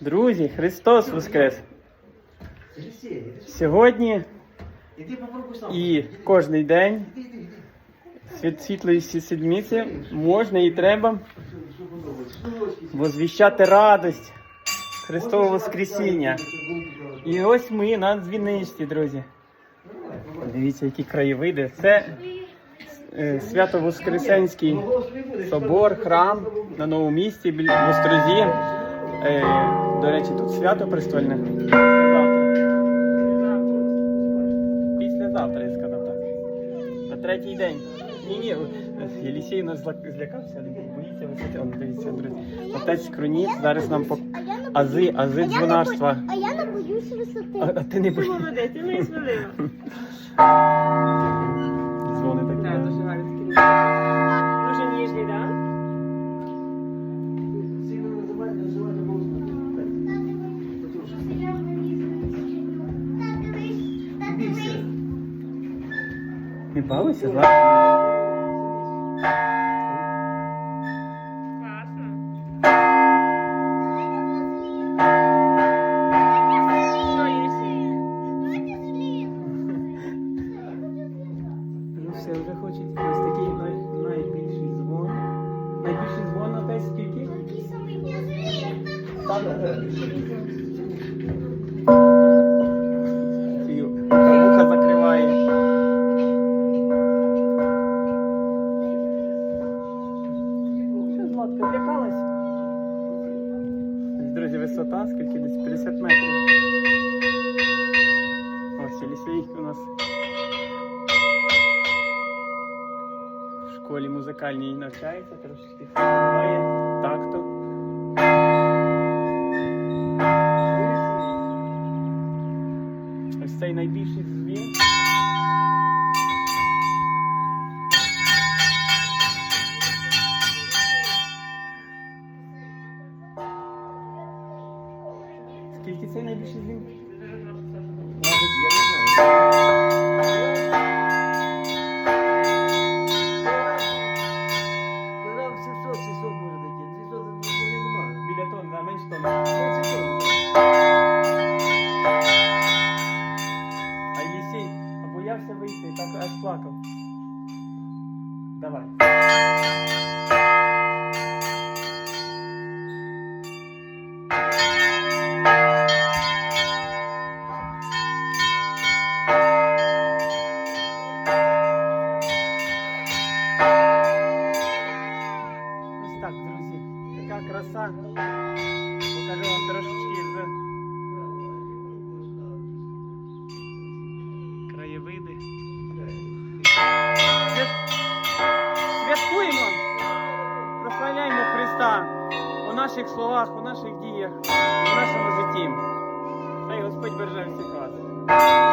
Друзі, Христос Воскрес! Сьогодні і кожний день світ світлої седмиці можна і треба возвіщати радость Христового Воскресіння. І ось ми на дзвіничці, друзі. Дивіться, які краєвиди. Це е, Свято-Воскресенський собор, храм на новому місці біля Острозі. До речі, тут свято престольне. Післязавтра, Післязавтра, я сказав так. На третій день. Ні, ні, Єлісій нас злякався, боїться висоти. Он, дивіться, друзі. Отець Кроніт зараз нам по А ази, ази а дзвонарства. А я не боюсь А, висоти. а ти не боїшся. Молодець, ти не смілива. Не бавися, так? Класно. Що, Єлісій? Ну все, вже хочуть ось такий най, найбільший дзвон. Найбільший дзвон отець скільки? І Що, Златка, злякалась? Друзі, висота, скільки десь 50 метрів. Ось Єлісей у нас в школі музикальній навчається, трошки має такту. Ось цей найбільший дзвін. Скільки цей найбільший дзвін? Важить, я не знаю. Кілограм 700, 600 може такі. 200 не немає. Біля тонн, да, менш тонн. А Єлісій а боявся вийти, так аж плакав. Давай. Краса. Покажу вам трошечки з краєвиди. Святкуємо! Прославляємо Христа у наших словах, у наших діях, у нашому житті. Хай Господь береже всіх вас.